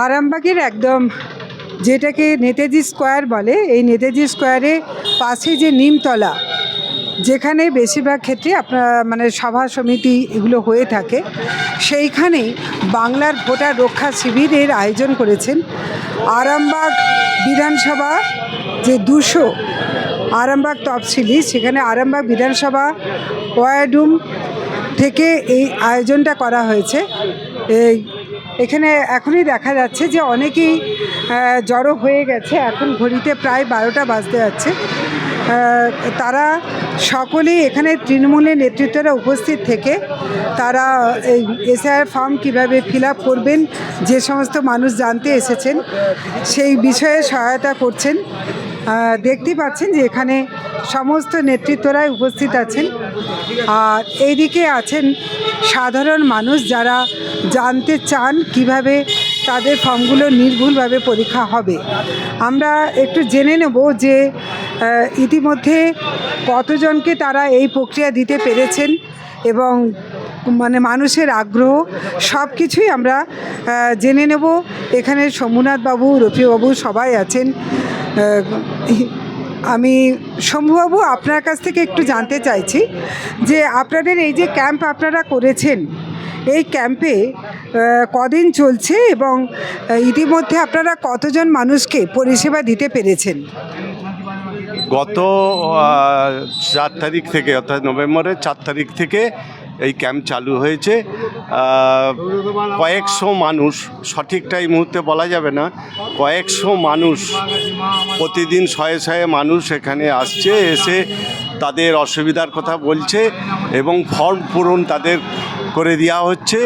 আরামবাগের একদম যেটাকে নেতাজি স্কোয়ার বলে, এই নেতাজি স্কোয়ারে পাশে যে নিমতলা, যেখানে বেশিরভাগ ক্ষেত্রে আপনার মানে সভা সমিতি এগুলো হয়ে থাকে, সেইখানেই বাংলার ভোটার রক্ষা শিবিরের আয়োজন করেছেন আরামবাগ বিধানসভা যে দুশো আরামবাগ তফসিলি, সেখানে আরামবাগ বিধানসভা ওয়াডুম থেকে এই আয়োজনটা করা হয়েছে। এই এখানে এখনই দেখা যাচ্ছে যে অনেকেই জড়ো হয়ে গেছে। এখন ঘড়িতে প্রায় বারোটা বাজতে যাচ্ছে। তারা সকলেই এখানে তৃণমূলের নেতৃত্বরা উপস্থিত থেকে তারা এই এসআইআর ফর্ম কীভাবে ফিল করবেন, যে সমস্ত মানুষ জানতে এসেছেন, সেই বিষয়ে সহায়তা করছেন। দেখতেই পাচ্ছেন যে এখানে সমস্ত নেতৃত্বরাই উপস্থিত আছেন। আর এইদিকে আছেন সাধারণ মানুষ যারা জানতে চান কীভাবে তাদের ফর্মগুলো নির্ভুলভাবে পরীক্ষা হবে। আমরা একটু জেনে নেব যে ইতিমধ্যে কতজনকে তারা এই প্রক্রিয়া দিতে পেরেছেন এবং মানুষের আগ্রহ সব কিছুই আমরা জেনে নেব। এখানে সোমনাথ বাবু রফিবাবু সবাই আছেন। আমি শম্ভুবাবু আপনার কাছ থেকে একটু জানতে চাইছি যে আপনাদের এই যে ক্যাম্প আপনারা করেছেন, এই ক্যাম্পে কদিন চলছে এবং ইতিমধ্যে আপনারা কতজন মানুষকে পরিষেবা দিতে পেরেছেন? গত চার তারিখ থেকে, অর্থাৎ নভেম্বরের চার তারিখ থেকে এই ক্যাম্প চালু হয়েছে। কয়েকশো মানুষ, সঠিকটা এই মুহূর্তে বলা যাবে না, কয়েকশো মানুষ, প্রতিদিন শয়ে শয়ে মানুষ এখানে আসছে, এসে তাদের অসুবিধার কথা বলছে এবং ফর্ম পূরণ তাদের করে দেওয়া হচ্ছে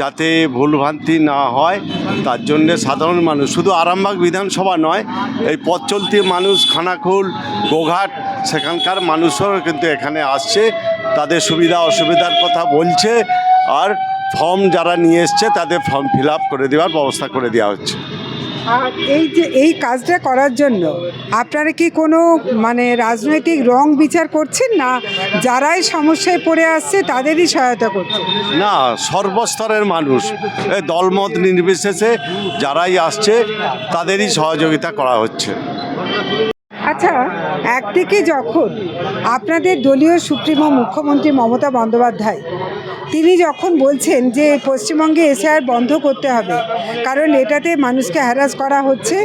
যাতে ভুলভ্রান্তি না হয়। তার জন্যে সাধারণ মানুষ, শুধু আরামবাগ বিধানসভা নয়, এই পথ চলতি মানুষ খানাকুল গোঘাট, সেখানকার মানুষও কিন্তু এখানে আসছে। তাদের সুবিধা অসুবিধার কথা বলছে আর ফর্ম যারা নিয়ে এসছে তাদের ফর্ম ফিল আপ করে দেওয়ার ব্যবস্থা করে দেওয়া হচ্ছে। আর এই যে এই কাজটা করার জন্য আপনারা কি কোনো মানে রাজনৈতিক রং বিচার করছেন না? যারাই সমস্যায় পড়ে আসছে তাদেরই সহায়তা করছেন? না সর্বস্তরের মানুষ এই দলমত নির্বিশেষে যারাই আসছে তাদেরই সহযোগিতা করা হচ্ছে। আচ্ছা একদিকে যখন আপনাদের দলীয় সুপ্রিমো মুখ্যমন্ত্রী মমতা বন্দ্যোপাধ্যায় তিনি যখন বলছেন যে পশ্চিমবঙ্গে এসআইআর বন্ধ করতে হবে, কারণ এটাতে মানুষকে হ্যারাস করা হচ্ছে,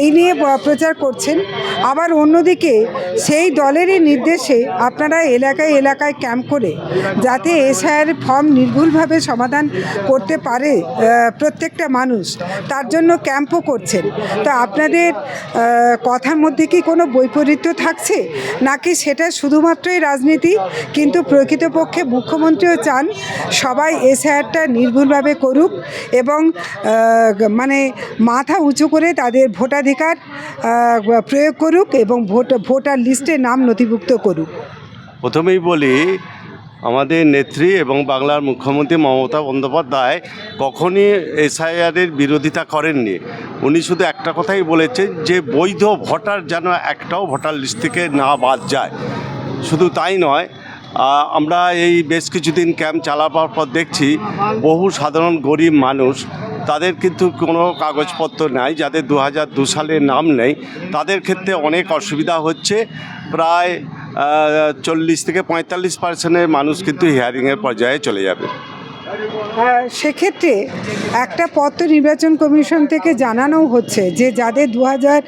এই নিয়ে প্রচার করছেন। আবার অন্যদিকে সেই দলেরই নির্দেশে আপনারা এলাকায় এলাকায় ক্যাম্প করে যাতে এসআইআর ফর্ম নির্ভুলভাবে সমাধান করতে পারে প্রত্যেকটা মানুষ, তার জন্য ক্যাম্পও করছেন। তো আপনাদের কথার মধ্যে কি কোনো বৈপরীত্য থাকছে? নাকি সেটা শুধুমাত্রই রাজনীতি, কিন্তু প্রকৃতপক্ষে মুখ্যমন্ত্রীও চান সবাই এসআইআরটা নির্ভুলভাবে করুক এবং মানে মাথা উঁচু করে তাদের ভোটাধিকার প্রয়োগ করুক এবং ভোট, ভোটার লিস্টে নাম নথিভুক্ত করুক। প্রথমেই বলি, আমাদের নেত্রী এবং বাংলার মুখ্যমন্ত্রী মমতা বন্দ্যোপাধ্যায় কখনই এসআইআরের বিরোধিতা করেননি। উনি শুধু একটা কথাই বলেছেন যে, বৈধ ভোটার যেন একটাও ভোটার লিস্ট থেকে না বাদ যায়। শুধু তাই নয় আমরা এই বেশ কিছুদিন ক্যাম্প চালাবার পর দেখছি বহু সাধারণ গরিব মানুষ, তাদের কিন্তু কোনো কাগজপত্র নাই, যাদের দু হাজার দু সালে নাম নেই, তাদের ক্ষেত্রে অনেক অসুবিধা হচ্ছে। প্রায় চল্লিশ থেকে পঁয়তাল্লিশ পার্সেন্টের মানুষ কিন্তু হিয়ারিংয়ের পর্যায়ে চলে যাবে। সেক্ষেত্রে একটা পত্র নির্বাচন কমিশন থেকে জানানো হচ্ছে যে যাদের দু হাজার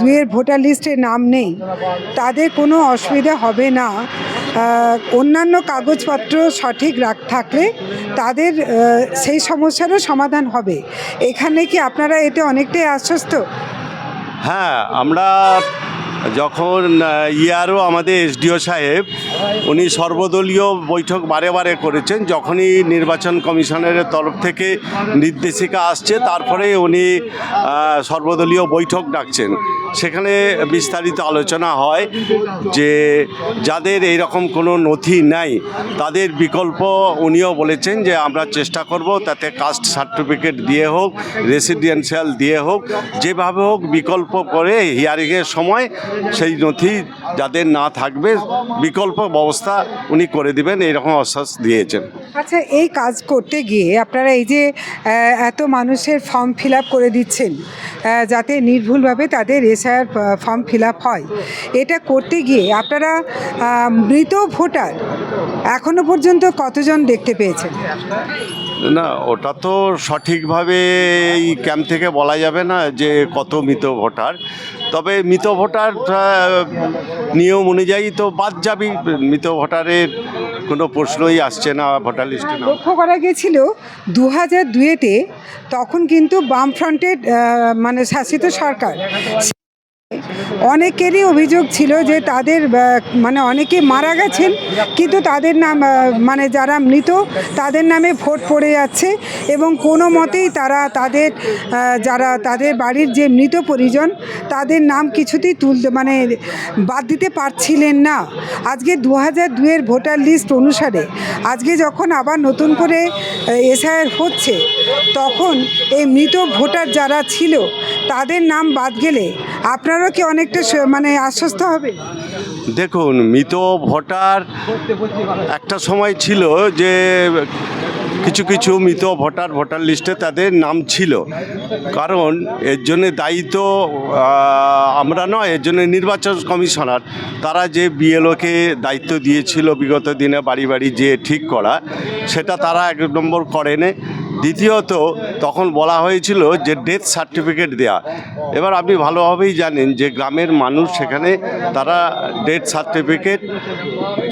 দুইয়ের ভোটার লিস্টে নাম নেই, তাদের কোনো অসুবিধা হবে না। অন্যান্য কাগজপত্র সঠিক রাখ, থাকলে তাদের সেই সমস্যারও সমাধান হবে। এখানে কি আপনারা এতে অনেকটাই আশ্বস্ত? হ্যাঁ আমরা যখন ইয়ারও আমাদের এসডিও সাহেব, উনি সর্বদলীয় বৈঠক বারে বারে করেছেন। যখনই নির্বাচন কমিশনের তরফ থেকে নির্দেশিকা আসছে, তারপরে উনি সর্বদলীয় বৈঠক ডাকছেন। সেখানে বিস্তারিত আলোচনা হয় যে, যাদের এই রকম কোনো নথি নাই, তাদের বিকল্প উনিও বলেছেন যে, আমরা চেষ্টা করব তাতে কাস্ট সার্টিফিকেট দিয়ে হোক, রেসিডেন্সিয়াল দিয়ে হোক, যেভাবে হোক বিকল্প করে হিয়ারিংয়ের সময় সেই নথি যাদের না থাকবে বিকল্প ব্যবস্থা উনি করে দিবেন এইরকম আশ্বাস দিয়েছেন। আচ্ছা এই কাজ করতে গিয়ে আপনারা এই যে এত মানুষের ফর্ম ফিল আপ করে দিচ্ছেন যাতে নির্ভুলভাবে তাদের এসআইআর ফর্ম ফিল আপ হয় এটা করতে গিয়ে আপনারা মৃত ভোটার এখনও পর্যন্ত কতজন দেখতে পেয়েছেন? না ওটা তো সঠিকভাবে এই ক্যাম্প থেকে বলা যাবে না যে কত মৃত ভোটার। তবে মৃত ভোটার নিয়ম অনুযায়ী তো বাদ যাবি। মৃত ভোটারের কোনো প্রশ্নই আসছে না ভোটার লিস্টে লক্ষ্য করা গেছিল দু হাজার তখন কিন্তু বামফ্রন্টের মানে শাসিত সরকার। অনেকেরই অভিযোগ ছিল যে তাদের মানে অনেকে মারা গেছেন, কিন্তু তাদের নাম মানে যারা মৃত, তাদের নামে ভোট পড়ে যাচ্ছে এবং কোনো মতেই তারা তাদের যারা তাদের বাড়ির যে মৃত পরিজন, তাদের নাম কিছুতেই তুলতে মানে বাদ দিতে পারছিলেন না। আজকে দু হাজার দুয়ের ভোটার লিস্ট অনুসারে, আজকে যখন আবার নতুন করে এসআইআর হচ্ছে, তখন এই মৃত ভোটার যারা ছিল, তাদের নাম বাদ গেলে আপনারাও কি অনেকটা মানে আশ্বস্ত হবে? দেখুন, মৃত ভোটার একটা সময় ছিল যে কিছু কিছু মৃত ভোটার ভোটার লিস্টে তাদের নাম ছিল। কারণ এর জন্য দায়ী তো আমরা নয়, এর জন্য নির্বাচন কমিশনার। তারা যে বিএলওকে দায়িত্ব দিয়েছিল বিগত দিনে বাড়ি বাড়ি যে ঠিক করা, সেটা তারা এক নম্বর করেনি। দ্বিতীয়ত তখন বলা হয়েছিল যে ডেথ সার্টিফিকেট দেয়া। এবার আপনি ভালোভাবেই জানেন যে গ্রামের মানুষ সেখানে তারা ডেথ সার্টিফিকেট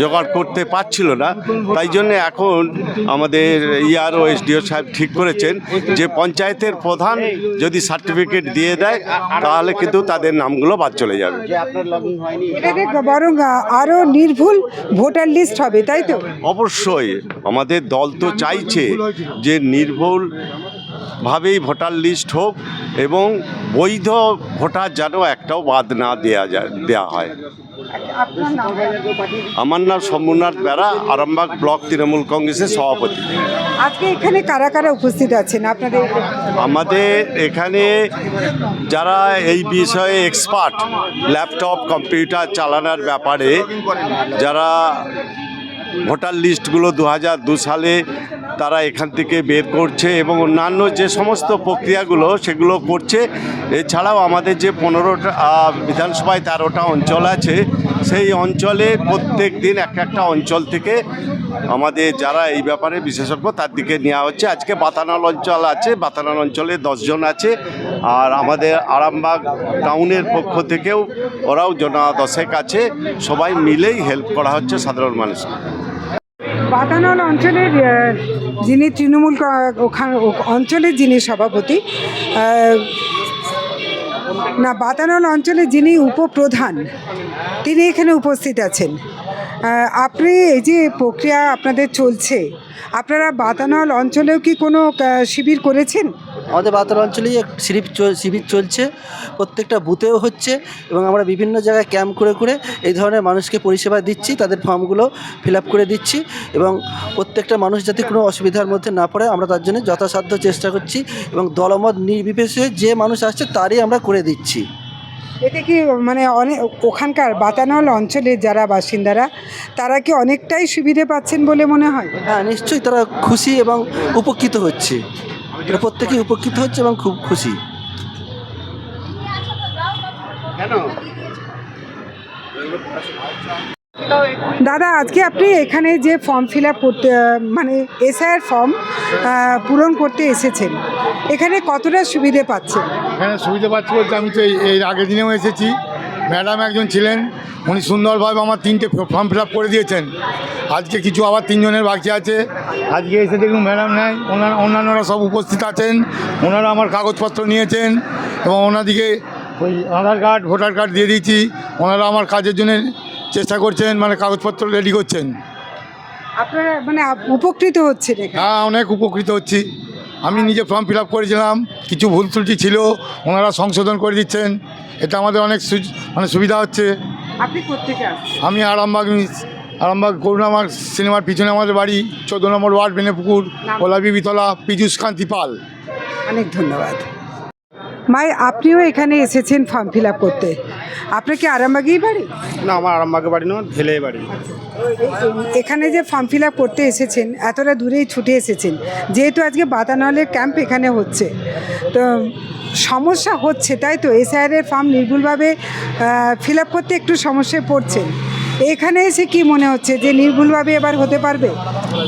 জোগাড় করতে পারছিল না। তাই জন্য এখন আমাদের ইআরও এসডিও সাহেব ঠিক করেছেন যে পঞ্চায়েতের প্রধান যদি সার্টিফিকেট দিয়ে দেয় তাহলে কিন্তু তাদের নামগুলো বাদ চলে যাবে। এটাকে বরং আরও নির্ভুল ভোটার লিস্ট হবে তাই তো? অবশ্যই। আমাদের দল তো চাইছে যে নির্ভুল ভাবেই ভোটার লিস্ট হোক এবং বৈধ ভোটার যেন একটাও বাদ না দেয়া যায় দেওয়া হয়। আমার নাম শম্ভুনাথ বেড়া আরামবাগ ব্লক তৃণমূল কংগ্রেসের সভাপতি। আজকে এখানে কারা কারা উপস্থিত আছেন? আপনাদের আমাদের এখানে যারা এই বিষয়ে এক্সপার্ট ল্যাপটপ কম্পিউটার চালানোর ব্যাপারে যারা ভোটার লিস্টগুলো দু হাজার দু সালে তারা এখান থেকে বের করছে এবং অন্যান্য যে সমস্ত প্রক্রিয়াগুলো সেগুলো করছে। এছাড়াও আমাদের যে পনেরোটা বিধানসভায় তেরোটা অঞ্চল আছে, সেই অঞ্চলে প্রত্যেক দিন এক একটা অঞ্চল থেকে আমাদের যারা এই ব্যাপারে বিশেষজ্ঞ তার দিকে নেওয়া হচ্ছে। আজকে বাতানাল অঞ্চল আছে, বাতানাল অঞ্চলে দশজন আছে আর আমাদের আরামবাগ টাউনের পক্ষ থেকেও ওরাও জনা দশেক আছে। সবাই মিলেই হেল্প করা হচ্ছে সাধারণ মানুষকে। বাতানল অঞ্চলের যিনি তৃণমূল ওখান অঞ্চলের যিনি সভাপতি না, বাতানল অঞ্চলে যিনি উপপ্রধান, তিনি এখানে উপস্থিত আছেন। আপনি এই যে প্রক্রিয়া আপনাদের চলছে, আপনারা বাতানল অঞ্চলেও কি কোনো শিবির করেছেন? আমাদের বাতার অঞ্চলেই এক শিবির চল- শিবির চলছে প্রত্যেকটা বুথেও হচ্ছে এবং আমরা বিভিন্ন জায়গায় ক্যাম্প করে করে এই ধরনের মানুষকে পরিষেবা দিচ্ছি তাদের ফর্মগুলো ফিল আপ করে দিচ্ছি এবং প্রত্যেকটা মানুষ যাতে কোনো অসুবিধার মধ্যে না পড়ে আমরা তার জন্য যথাসাধ্য চেষ্টা করছি এবং দলমত নির্বিশেষে যে মানুষ আসছে তারই আমরা করে দিচ্ছি। এতে কি মানে অনেক ওখানকার বাতানল অঞ্চলের যারা বাসিন্দারা তারা কি অনেকটাই সুবিধে পাচ্ছেন বলে মনে হয়? হ্যাঁ নিশ্চয়ই তারা খুশি এবং উপকৃত হচ্ছে। এরা প্রত্যেকেই উপকৃত হচ্ছে এবং খুব খুশি। দাদা আজকে আপনি এখানে যে ফর্ম ফিল আপ করতে মানে এসআইআর ফর্ম পূরণ করতে এসেছেন এখানে কতটা সুবিধে পাচ্ছেন? এখানে সুবিধা পাচ্ছি বলতে আমি তো এই- এই আগের দিনেও এসেছি। ম্যাডাম একজন ছিলেন উনি সুন্দরভাবে আমার তিনটে ফর্ম ফিল আপ করে দিয়েছেন। আজকে কিছু আবার তিনজনের বাকি আছে। আজকে এসে দেখুন ম্যাডাম নাই ওনারা অন্যান্যরা সব উপস্থিত আছেন ওনারা আমার কাগজপত্র নিয়েছেন এবং ওনাদিকে ওই আধার কার্ড ভোটার কার্ড দিয়ে দিয়েছি। ওনারা আমার কাজের জন্য চেষ্টা করছেন মানে কাগজপত্র রেডি করছেন। আপনারা মানে উপকৃত হচ্ছেন এখানে। হ্যাঁ অনেক উপকৃত হচ্ছি। আমি নিজে ফর্ম ফিল আপ করেছিলাম কিছু ভুল ত্রুটি ছিল ওনারা সংশোধন করে দিচ্ছেন। এটা আমাদের অনেক মানে সুবিধা হচ্ছে। আপনি আমি আরামবাগ আরামবাগ করুণামার সিনেমার পিছনে আমাদের বাড়ি চোদ্দ নম্বর ওয়ার্ড বেনেপুকুর গোলাপি বিতলা পীযুষ কান্তি পাল। অনেক ধন্যবাদ। মাই আপনিও এখানে এসেছেন ফর্ম ফিল আপ করতে। আপনার কি আরামবাগেই বাড়ি? না আমার আরামবাগে বাড়ি নয় ঢেলে বাড়ি। এখানে যে ফর্ম ফিল আপ করতে এসেছেন এতটা দূরেই ছুটে এসেছেন যেহেতু আজকে বাতানলের ক্যাম্প এখানে হচ্ছে। তো সমস্যা হচ্ছে তাই তো? এসআইআরের ফর্ম নির্ভুলভাবে ফিল আপ করতে একটু সমস্যায় পড়ছেন। এখানে এসে কি মনে হচ্ছে যে নির্ভুলভাবে এবার হতে পারবে?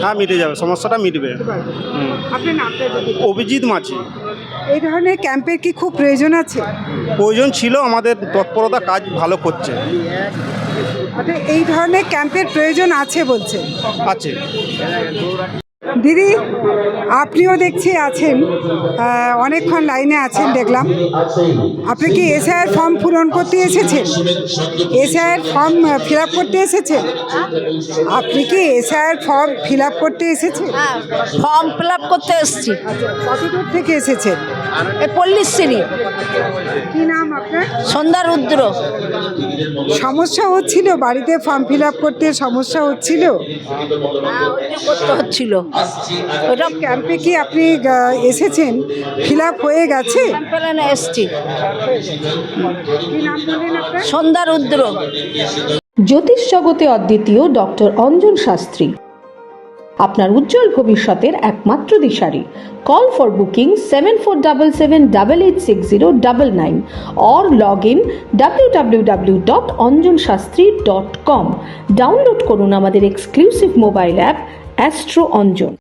হ্যাঁ মিটে যাবে সমস্যাটা মিটবে। হুম। আপনার নামটা অভিজিৎ মাঝি। এই ধরনের ক্যাম্পের কি খুব প্রয়োজন আছে? প্রয়োজন ছিল আমাদের তৎপরতা কাজ ভালো করছে। এই ধরনের ক্যাম্পের প্রয়োজন আছে বলছে। আছে। দিদি আপনিও দেখছি আছেন। অনেকক্ষণ লাইনে আছেন দেখলাম। আপনি কি এসআইয়ের ফর্ম পূরণ করতে এসেছেন? এসআইয়ের ফর্ম ফিল আপ করতে এসেছেন? আপনি কি এসআইয়ের ফর্ম ফিল আপ করতে এসেছেন? হ্যাঁ ফর্ম ফিল আপ করতে এসেছি। কত দূর থেকে এসেছেন? এ পল্লীশ্রী কি নাম আপনার? সন্ধ্যা রুদ্র। সমস্যা হচ্ছিল? বাড়িতে ফর্ম ফিল আপ করতে সমস্যা হচ্ছিল? হ্যাঁ, করতে হচ্ছিল। ওটা ক্যাম্পে কি আপনি এসেছেন? ফিল আপ হয়ে গেছে? এসছি। সন্ধ্যা রুদ্র। জ্যোতিষ জগতে অদ্বিতীয় ডক্টর অঞ্জন শাস্ত্রী। আপনার উজ্জ্বল ভবিষ্যতের একমাত্র দিশারি। Call for booking seven four double seven double eight six zero double nine or log in W W W dot Anjan Shastri dot com. Download করুন আমাদের exclusive mobile app astro Anjan.